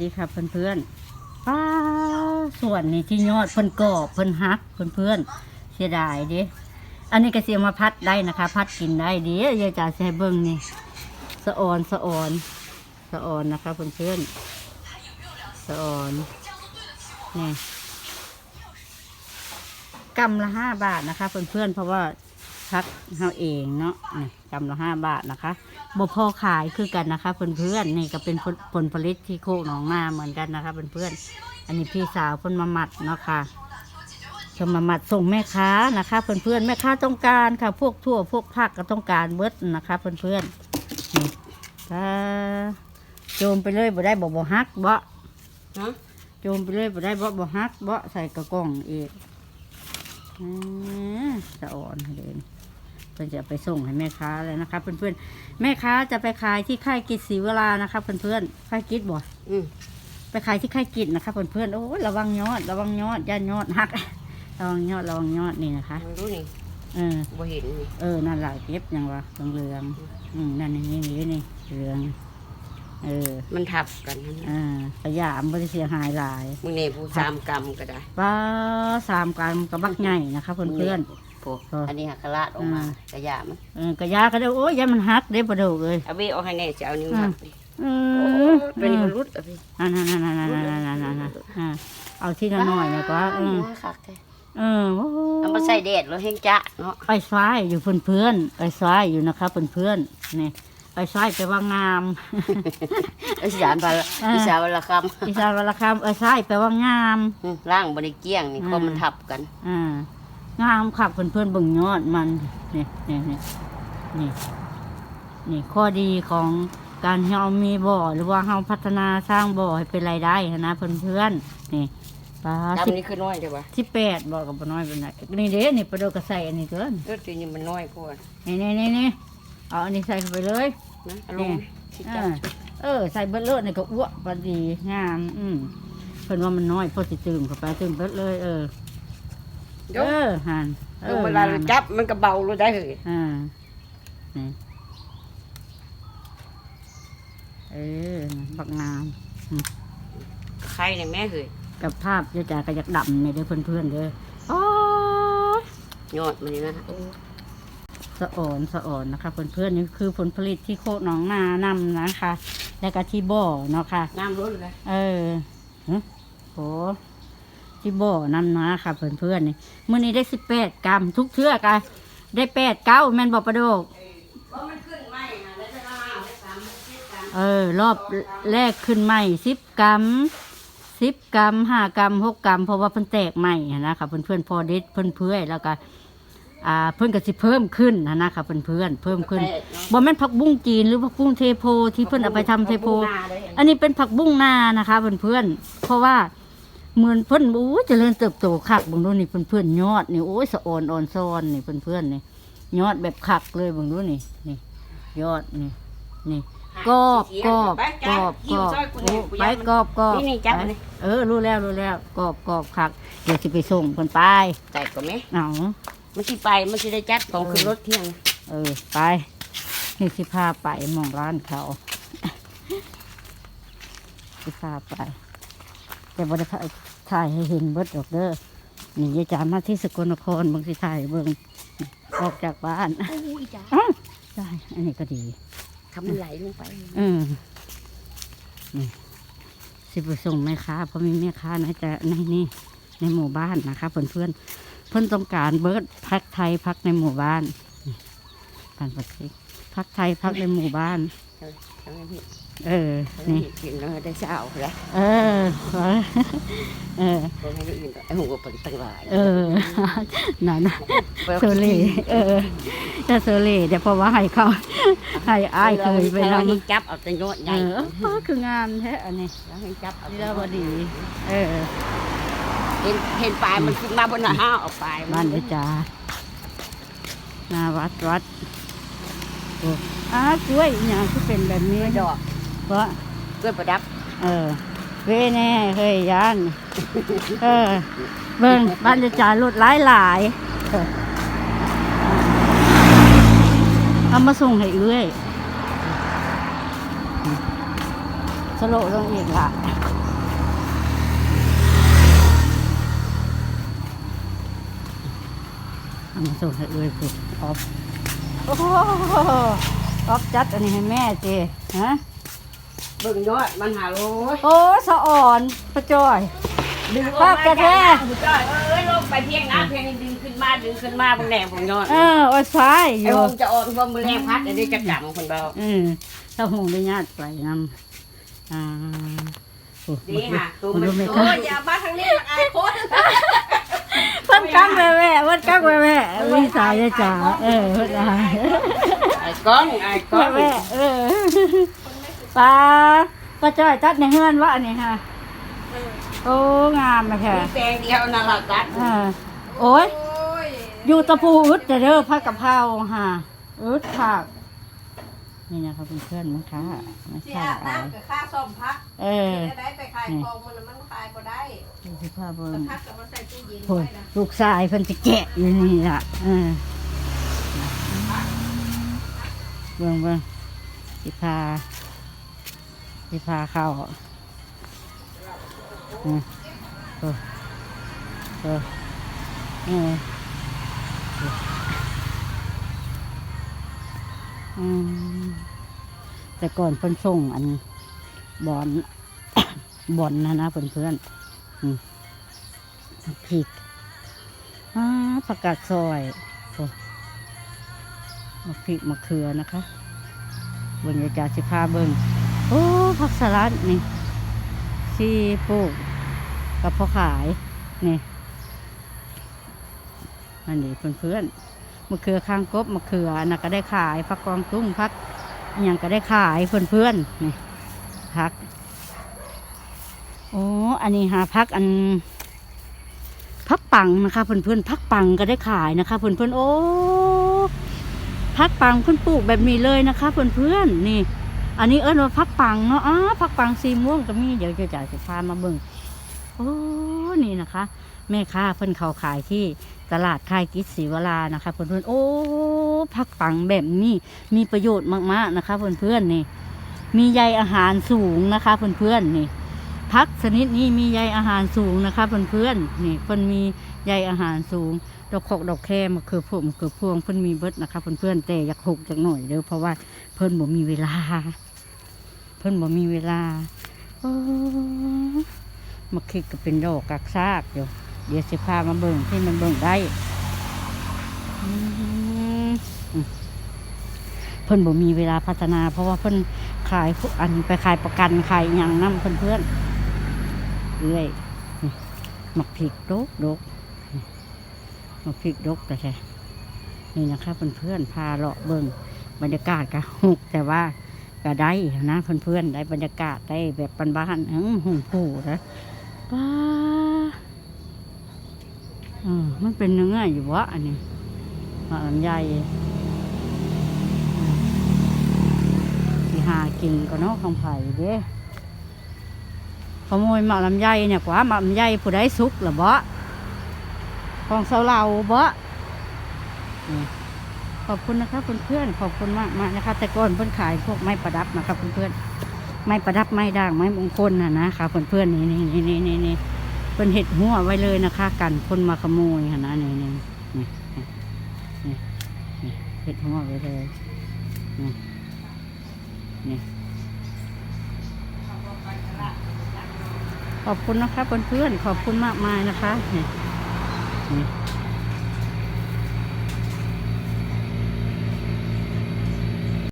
ดีครับเพื่อนๆป้าส่วนนี่ที่ยอดเพิ่นกรอบเพิ่นฮักเพื่อนๆเสียดายเด้อันนี้ก็เสียมาพัดได้นะคะ พัดกินได้เดียายจ๋าสิให้เบิ่งนี่สะออนสะออนสะออนนะคะเพื่อนๆสะออนนี่กำละห้าบาทนะคะเพื่อนๆเพราะว่า พักเฮาเองเนาะนี่กำละห้าบาทนะคะบ่พอขายคือกันนะคะเพื่อนๆนี่ก็เป็นผลผลผลิตที่โคกหนองนาเหมือนกันนะคะเพื่อนๆอันนี้พี่สาวเพิ่นมาหมัดเนาะค่ะเพิ่นมาหมัดส่งแม่ค้านะคะเพื่อนๆแม่ค้าต้องการค่ะ พวกทั่วพวกผักก็ต้องการเบิดนะคะเพื่อนๆนี่ถ้าโจมไปเลยบ่ได้บ่บ่ฮักบ่ฮะโจมไปเลยบ่ได้บ่บ่ฮักบ่ใส่กระกล่องอีกอืมสะอ่อนให้เด่น เพื่อนจะเอาไปส่งให้แม่ค้าเลยนะคะเพื่อนๆแม่ค้าจะไปขายที่ค่ายกิจศรีเวลานะคะเพื่อนๆค่ายกิจบ่อืมไปขายที่ค่ายกิจนะคะเพื่อนๆโอ้ยระวังยอด ระวังยอดย่านยอดหักระวังยอดระวังยอดนี่นะคะไม่รู้นี่เออบ่เห็นนี่เออนั่นแหละเก็บยังวะเหลืองๆอืมนั่นนี่นี่นี่เหลืองเออ มันทับกันนั่นนะอ่าพยายามบริเสียหายหลายมึงเนี่ยผู้สามกรรมก็ได้ป้าสามกรัมกับบักใหญ่นะคะเพื่อน พวกเอออั อันนี้หักกระลาดออกมาอ่ากระยามันๆเออกระยาก็ได้โอ้ยอยามันหักเด้ประเดูเลยเอาเวเอาให้แน่จะเอานิ้วอ่าหักนี่เอโอ้อเป็นมนุษย์อะพี่อ่านั่นนั่นนั่นนั่นนั่นนั่นนั่นนั่นอ่าเอาที่ละหน่อยนะก็เออคักแท้เออโอ้โหเอามาใส่แดดแล้วแห้งจะเนาะไอ้ซ้ายอยู่เพื่อนเพื่อนๆไอ้ซ้ายอยู่นะคะเพื่อนเพื่อนๆนี่ไอ้ซ้ายแปลว่างาม อีสานพาอ่า อีสานวันละคอีสานวรรณคำไอ้ซ้ายแปลว่างามำอืมร่างบริเกี้ยงนี่อ่าเพราะมันทับกัน อ่า งามขับเพื่อนเพื่อนๆเบิ่งยอดมันนี่นี่นี่นี่นี่ข้อดีของการที่เรามีบ่อ หรือว่าเราพัฒนาสร้างบ่อให้เป็นรายได้นะเพื่อนเพื่อนๆนี่ปลาสิบดำนี่คือน้อยเด้อวะสิบแปดบอกกับบ่น้อยเป็นไหนนี่เด้นี่ปลาโดกระใส่อันนี้เกินเออตัวนี้มันน้อยกว่านี่นี่นี่นี่เอาอันนี้ใส่เข้าไปเลยนะอารมณ์สิเอจับอเออใส่เบิดเลยนี่ก็อ้วกพอดีงาม อืมเพิ่นว่ามันน้อยพอสิตื่มเข้าไปตื่มเบิดเลย เออ ยเอกอหันเออเวลาเราจับมันก็เบาเลยได้เลยอ่านี่เออบักงามใครเนี่ยแม่เฮ้ยกับภาพเจะจ่าก็อยากดำในเด้อเพื่อนๆเด้อโอ้ยยอดมันนี่นะโอ้สะอ่อนสะอ่อนนะคะเพื่อนๆนี่คือผลผลิตที่โคกหนองนานำนะคะ แล้วก็ที่บ่อเนาะค่ะน้ำร้อนเลยเออฮะโห ที่บ่อนำนะค่ะเพื่อนๆนี่มื้อนี้ได้สิบแปดกรัมทุกเทือกะได้แปดเก้าแม่นบอกประโดกมันขึ้นไม่นะแล้วจะมาได้สามสิบกรัมเออ รอบแรกขึ้นใหม่สิบกรัมสิบกรัมห้ากรัมหกกรัมเพราะว่าเพิ่นแตกใหม่หั้นนะคะเพื่อนๆพอเด็ดเพื่อนเพื่อยแล้วก็อ่าเพื่อนก็สิเพิ่มขึ้นหั้นนะคะเพื่อนๆเพิ่มขึ้นบ่แม่นผักบุ้งจีนหรือผักบุ้งเทโพที่เพิ่นเอาไปทำเทโพ อันนี้เป็นผักบุ้งนานะคะเพื่อนๆเพราะว่า เหมือนเพิ่นโอ้ยเจริญเติบโตคักบางดูนี่เพื่อนๆยอดนี่โอ้ยสะออนอ่อนซ้อนนี่เพื่อนๆนี่ยอดแบบคักเลยบางดูนี่นี่ ยอดนี่นี่กรอบกรอบกรอบกรอบโอ้ไปกรอบกรอบนี่นี่จับไปเลยเออรู้แล้วรู้แล้วกรอบกรอบคักเดี๋ยวสิไปส่งคนไปใส่ก็ไหมเอามันสิไปมันสิได้จัดของขึ้นรถเที่ยงเออไปนี่สิพาไปหมองร้านเขาสิพาไป แต่บริษัทถ่ายให้เห็นเบิดดอกเด้อนี่ยายจามาที่สกลนครบางสิถ่ายเบิ่งออกจากบ้านอู้ยจ้าอ้าวได้อันนี้ก็ดีทำมันไหลลงไปอืมนี่สิไปส่งแม่ค้าเพราะมีแม่ค้าในแต่ในนี่ในหมู่บ้านนะคะเพื่อนเพื่อนๆเพื่อนต้องการเบิร์ดพักไทยพักในหมู่บ้านนี่การประสิพักไทยพักในหมู่บ้านทำให้พี่ เออทำให้นี่พี่กินแล้วได้เช้าแล้วเออเออทำให้ได้อื่นก็ไอ้หัวเป็นตั้งหลายเออนั่นนะโซเล่เออถ้าโซเล่เดี๋ยวเพราะว่าให้เขาให้อ้ายเคยไปเรานำให้จับเอาแต่ยอดใหเอญ่ออ๋อคืองามแท้อันนี้เราให้จับเอานี่แล้วพอดี เออเห็นเห็นปลายมันขึ้นมาบนหน้าห้าวเอาปลายบ้านพิจาหนาวัดวัดโอ้อากล้วยอหย่างที่เป็นแบบนี้ ดอก เพราะเพื่อประดับ เออเว้แน่เฮ้ยยาน เออ เบิ่งบ้านพิจารถหลายหลายๆเออเอามาส่งให้เอื้อยสโลว์ลงอีกละเอามาส่งให้เอ้ยปุ๊บออฟโอ้โหออฟจัดอันนี้ให้แม่เจฮะ เบิ่งยอดมันหาโลยโอ้สะอ่อนประจอย ดึงภาพกระแทกจ้อยเอ้ยลงไปเพียงน้ำเพียงนี้ดึงขึ้นมาดึงขึ้นมาบางแหนงของยอดเออโอ้ยฟ้ายอไอ้ยู่วงจะออกบ่มือแรงพัดอันนี้จะจับคนเบาอืมถ้าหงได้ญาติไปนำอ่าโอ้ดีค่ะตัวมันมันรู้ไหมโอ้คะยอย่ามาทางนี้ละอายคน เพิ่นกักแม่แม่เพิ่นกักแม่แม่วิสายจ๋าเออเพิ่นอายไอ้ก้องไอ้ก้อแม่งแม่เออ ปลาปลาจ้อยตัดในเฮือนวะอันนี้ค่ะโอ้งามนะค่ะมีแปลงเดียวน่ารักกัดอ่าโอ้ยอยู่ตะปูอึดแต่เด้อผักกะเพราค่ะอึดผักนี่นะครับเพื่อนๆนะคะไม่เสียใช่อาบอายน้ำกับค่าซ่อมพักเออจะได้ไปขายของมันน่ะมันขายก็ได้ดูสิภาพเบิ่แต่งพักกับมันใส่ตู้เย็นโอ้ยไว้นะลูกชายเพิ่นจะแกะอยู่นี่ล่ะเออเบิ่งเบิ่งสิพา สิพาเข้าอืมเออเออเอออืมแต่ก่อนเพิ่นส่งอันบอนบอนนะนะเพื่อนเพื่อนๆอืมพริกาผักกาดซอยมะพริกมะเขือนะคะบิ่งอยากจะสิพาเบิ่ง โอ้ผักสลัดนี่ซีปลูกกับพอขายนี่อันนี้เพื่อนเพื่อนๆมะเขือข้างกบมะเขืออันน่ะก็ได้ขายผักกวางตุ้งผักอย่างก็ได้ขายเพื่อนเพื่อนๆนี่ผักโอ้อันนี้หาพักอันพักปังนะคะเพื่อนๆพักปังก็ได้ขายนะคะเพื่อนๆโอ้พักปังเพื่อนปลูกแบบนี้เลยนะคะเพื่อนๆนี่ อันนี้เอิ้นว่าพักปังเนาะอ้าพักปังสีม่วงก็มีเดี๋ยวจะจ่ายจะพามาเบิ่งโอ้นี่นะคะ แม่ค้าเพิ่นเขาขายที่ตลาดค่ายกิจศรีวรานะคะเพื่อนๆโอ้พักปังแบบนี้มีประโยชน์มากๆนะคะ เพื่อนๆนี่มีใยอาหารสูงนะคะเพื่อนๆนี่พักชนิดนี้มีใยอาหารสูงนะคะเพื่อนๆนี่เพิ่นมีใยอาหารสูง ดอกขอกดอกแคมะเขือพวงมะเขือพวงเพิ่นมีเบิดนะคะเพื่อนๆแต่อยากหกจักหน่อยเด้อเพราะว่าเพิ่นบ่มีเวลา เพิ่นบ่มีเวลาโอ้มะขิกก็เป็นดอกกักซากอยู่เดี๋ยวสิพามาเบิ่งที่มันเบิ่งได้เพิ่นบ่มีเวลาพัฒนา เพราะว่าเพิ่นขายพวกอันไปขายประกันขายอย่างนํเพื่อนเรื่อยนี่มักพริกดกดก มาพริกดกแต่ใช่นี่นะคะเพื่อนๆพาเลาะเบิงบรรยากาศก็หุกแต่ว่าก็ได้นะเพื่อนๆได้บรรยากาศได้แบบบ้านๆอื้อหุ่นผูนะว้าออมันเป็นเนื้ออยู่วะอันนี้มะลำไยที่หากินก็เนาะคำไผ่เด้ขโมยมะลำไยเนี่ยกว่ามะลำไยผู้ใดสุกหรือบ่ ของเสาเหลาบ่นี่ขอบคุณนะคะเพื่อนๆขอบคุณมากมากนะคะ แต่ก่อนเพื่อนขายพวกไม้ประดับนะคะเพื่อนๆไม้ประดับไม้ด่างไม้มงคลนะนะคะเพื่อนๆนี่นี่นี่นี่นี่เพื่อนเห็ดหัวไว้เลยนะคะ กันคนมาขโมยนะนี่นี่นี่นี่นี่เห็ดหัวไว้เลยนี่นี่ขอบคุณนะคะเพื่อนๆขอบคุณมากมายนะคะ นี่นี่